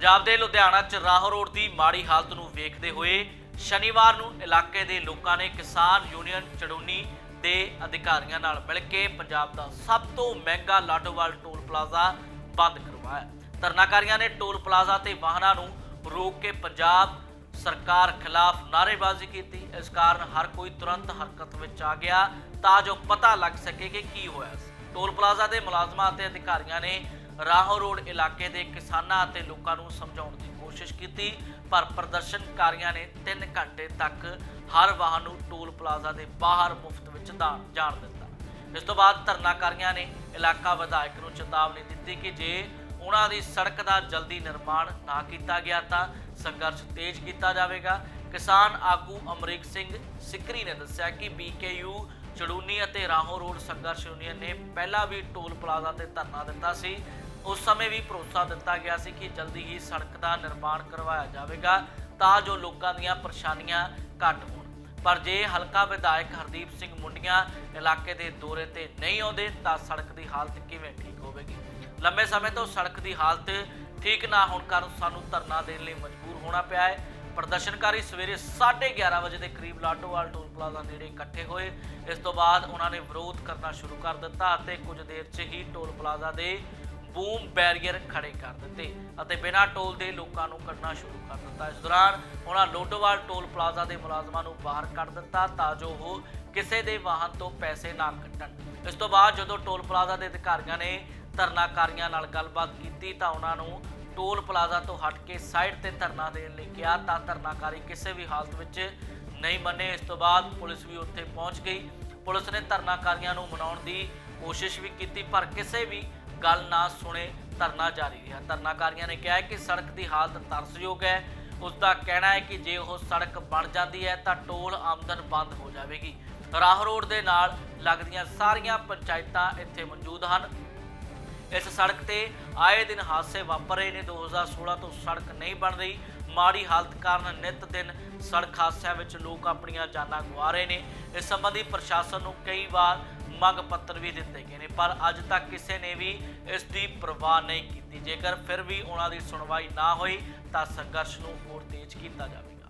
ਪੰਜਾਬ ਦੇ ਲੁਧਿਆਣਾ 'ਚ ਰਾਹ ਰੋਡ ਦੀ ਮਾੜੀ ਹਾਲਤ ਨੂੰ ਵੇਖਦੇ ਹੋਏ ਸ਼ਨੀਵਾਰ ਨੂੰ ਇਲਾਕੇ ਦੇ ਲੋਕਾਂ ਨੇ ਕਿਸਾਨ ਯੂਨੀਅਨ ਚੜੂਨੀ ਦੇ ਅਧਿਕਾਰੀਆਂ ਨਾਲ ਮਿਲ ਕੇ ਪੰਜਾਬ ਦਾ ਸਭ ਤੋਂ ਮਹਿੰਗਾ ਲਾਡੋਵਾਲ ਟੋਲ ਪਲਾਜ਼ਾ ਬੰਦ ਕਰਵਾਇਆ। ਧਰਨਾਕਾਰੀਆਂ ਨੇ ਟੋਲ ਪਲਾਜ਼ਾ ਤੇ ਵਾਹਨਾਂ ਨੂੰ ਰੋਕ ਕੇ ਪੰਜਾਬ ਸਰਕਾਰ ਖਿਲਾਫ ਨਾਅਰੇਬਾਜ਼ੀ ਕੀਤੀ। ਇਸ ਕਾਰਨ ਹਰ ਕੋਈ ਤੁਰੰਤ ਹਰਕਤ ਵਿੱਚ ਆ ਗਿਆ ਤਾਂ ਜੋ ਪਤਾ ਲੱਗ ਸਕੇ ਕਿ ਕੀ ਹੋਇਆ ਟੋਲ ਪਲਾਜ਼ਾ ਦੇ ਮੁਲਾਜ਼ਮਾਂ ਅਤੇ ਅਧਿਕਾਰੀਆਂ ਨੇ ਰਾਹੋਂ ਰੋਡ ਇਲਾਕੇ ਦੇ ਕਿਸਾਨਾਂ ਅਤੇ ਲੋਕਾਂ ਨੂੰ ਸਮਝਾਉਣ ਦੀ ਕੋਸ਼ਿਸ਼ ਕੀਤੀ, ਪਰ ਪ੍ਰਦਰਸ਼ਨਕਾਰੀਆਂ ਨੇ 3 ਘੰਟੇ ਤੱਕ ਹਰ ਵਾਹਨ ਨੂੰ ਟੋਲ ਪਲਾਜ਼ਾ ਦੇ ਬਾਹਰ ਮੁਫਤ ਵਿੱਚ ਜਾਣ ਦਿੱਤਾ। ਇਸ ਤੋਂ ਬਾਅਦ ਧਰਨਾਕਾਰੀਆਂ ਨੇ ਇਲਾਕਾ ਵਿਧਾਇਕ ਨੂੰ ਚੇਤਾਵਨੀ ਦਿੱਤੀ ਕਿ ਜੇ ਉਹਨਾਂ ਦੀ ਸੜਕ ਦਾ ਜਲਦੀ ਨਿਰਮਾਣ ਨਾ ਕੀਤਾ ਗਿਆ ਤਾਂ ਸੰਘਰਸ਼ ਤੇਜ਼ ਕੀਤਾ ਜਾਵੇਗਾ। ਕਿਸਾਨ ਆਗੂ ਅਮਰੀਕ ਸਿੰਘ ਸਿਕਰੀ ਨੇ ਦੱਸਿਆ ਕਿ ਬੀਕੇਯੂ ਚੜੂਨੀ ਅਤੇ ਰਾਹੋਂ ਰੋਡ ਸੰਘਰਸ਼ ਯੂਨੀਅਨ ਨੇ ਪਹਿਲਾਂ ਵੀ ਟੋਲ ਪਲਾਜ਼ਾ ਤੇ ਧਰਨਾ ਦਿੱਤਾ ਸੀ। ਉਸ ਸਮੇਂ ਵੀ ਭਰੋਸਾ ਦਿੱਤਾ ਗਿਆ ਸੀ ਕਿ ਜਲਦੀ ਹੀ ਸੜਕ ਦਾ ਨਿਰਮਾਣ ਕਰਵਾਇਆ ਜਾਵੇਗਾ ਤਾਂ ਜੋ ਲੋਕਾਂ ਦੀਆਂ ਪਰੇਸ਼ਾਨੀਆਂ ਘੱਟ ਹੋਣ। ਪਰ ਜੇ ਹਲਕਾ ਵਿਧਾਇਕ ਹਰਦੀਪ ਸਿੰਘ ਮੁੰਡੀਆਂ ਇਲਾਕੇ ਦੇ ਦੌਰੇ ਤੇ ਨਹੀਂ ਆਉਂਦੇ ਤਾਂ ਸੜਕ ਦੀ ਹਾਲਤ ਕਿਵੇਂ ਠੀਕ ਹੋਵੇਗੀ? ਲੰਬੇ ਸਮੇਂ ਤੋਂ ਸੜਕ ਦੀ ਹਾਲਤ ਠੀਕ ਨਾ ਹੋਣ ਕਾਰਨ ਸਾਨੂੰ ਧਰਨਾ ਦੇਣ ਲਈ ਮਜਬੂਰ ਹੋਣਾ ਪਿਆ ਹੈ। ਪ੍ਰਦਰਸ਼ਨਕਾਰੀ ਸਵੇਰੇ 11:30 ਵਜੇ ਦੇ ਕਰੀਬ ਲਾਡੋਵਾਲ ਟੋਲ ਪਲਾਜ਼ਾ ਨੇੜੇ ਇਕੱਠੇ ਹੋਏ। ਇਸ ਤੋਂ ਬਾਅਦ ਉਹਨਾਂ ਨੇ ਵਿਰੋਧ ਕਰਨਾ ਸ਼ੁਰੂ ਕਰ ਦਿੱਤਾ ਅਤੇ ਕੁਝ ਦੇਰ 'ਚ ਹੀ ਟੋਲ ਪਲਾਜ਼ਾ ਦੇ ਬੂਮ ਬੈਰੀਅਰ ਖੜੇ ਕਰ ਦਿੱਤੇ ਅਤੇ ਬਿਨਾਂ ਟੋਲ ਦੇ ਲੋਕਾਂ ਨੂੰ ਕੱਢਣਾ ਸ਼ੁਰੂ ਕਰ ਦਿੱਤਾ। ਇਸ ਦੌਰਾਨ ਉਹਨਾਂ ਲੋਡੋਵਾਲ ਟੋਲ ਪਲਾਜ਼ਾ ਦੇ ਮੁਲਾਜ਼ਮਾਂ ਨੂੰ ਬਾਹਰ ਕੱਢ ਦਿੱਤਾ ਤਾਂ ਜੋ ਉਹ ਕਿਸੇ ਦੇ ਵਾਹਨ ਤੋਂ ਪੈਸੇ ਨਾ ਕੱਟਣ ਇਸ ਤੋਂ ਬਾਅਦ ਜਦੋਂ ਟੋਲ ਪਲਾਜ਼ਾ ਦੇ ਅਧਿਕਾਰੀਆਂ ਨੇ ਧਰਨਾਕਾਰੀਆਂ ਨਾਲ ਗੱਲਬਾਤ ਕੀਤੀ ਤਾਂ ਉਹਨਾਂ ਨੂੰ ਟੋਲ ਪਲਾਜ਼ਾ ਤੋਂ ਹਟ ਕੇ ਸਾਈਡ ਤੇ ਧਰਨਾ ਦੇਣ ਲਈ ਕਿਹਾ ਤਾਂ ਧਰਨਾਕਾਰੀ ਕਿਸੇ ਵੀ ਹਾਲਤ ਵਿੱਚ ਨਹੀਂ ਮੰਨੇ। ਇਸ ਤੋਂ ਬਾਅਦ ਪੁਲਿਸ ਵੀ ਉੱਥੇ ਪਹੁੰਚ ਗਈ। ਪੁਲਿਸ ਨੇ ਧਰਨਾਕਾਰੀਆਂ ਨੂੰ ਮਨਾਉਣ ਦੀ ਕੋਸ਼ਿਸ਼ ਵੀ ਕੀਤੀ, ਪਰ ਕਿਸੇ ਵੀ ਗੱਲ ਨਾ ਸੁਣੇ, ਧਰਨਾ ਜਾਰੀ ਰਿਹਾ। ਧਰਨਾਕਾਰੀਆਂ ਨੇ ਕਿਹਾ ਹੈ ਕਿ ਸੜਕ ਦੀ ਹਾਲਤ ਤਰਸਯੋਗ ਹੈ। ਉਸ ਦਾ ਕਹਿਣਾ ਹੈ ਕਿ ਜੇ ਉਹ ਸੜਕ ਬਣ ਜਾਂਦੀ ਹੈ ਤਾਂ ਟੋਲ ਆਮਦਨ ਬੰਦ ਹੋ ਜਾਵੇਗੀ। ਰਾਹ ਰੋਡ ਦੇ ਨਾਲ ਲੱਗਦੀਆਂ ਸਾਰੀਆਂ ਪੰਚਾਇਤਾਂ ਇੱਥੇ ਮੌਜੂਦ ਹਨ। ਇਸ ਸੜਕ ਤੇ ਆਏ ਦਿਨ ਹਾਦਸੇ ਵਾਪਰ ਰਹੇ ਨੇ 2016 ਤੋਂ ਸੜਕ ਨਹੀਂ ਬਣ ਰਹੀ। ਮਾੜੀ ਹਾਲਤ ਕਾਰਨ ਨਿਤ ਦਿਨ ਸੜਕ ਹਾਦਸਿਆਂ ਵਿੱਚ ਲੋਕ ਆਪਣੀਆਂ ਜਾਨਾਂ ਗਵਾ ਰਹੇ ਨੇ। ਇਸ ਸੰਬੰਧੀ ਪ੍ਰਸ਼ਾਸਨ ਨੂੰ ਕਈ ਵਾਰ ਮੰਗ ਪੱਤਰ ਵੀ ਦਿੱਤੇ ਗਏ ਨੇ, ਪਰ ਅੱਜ ਤੱਕ ਕਿਸੇ ਨੇ ਵੀ ਇਸ ਦੀ ਪਰਵਾਹ ਨਹੀਂ ਕੀਤੀ। ਜੇਕਰ ਫਿਰ ਵੀ ਉਹਨਾਂ ਦੀ ਸੁਣਵਾਈ ਨਾ ਹੋਈ, ਤਾਂ ਸੰਘਰਸ਼ ਨੂੰ ਹੋਰ ਤੇਜ਼ ਕੀਤਾ ਜਾਵੇਗਾ।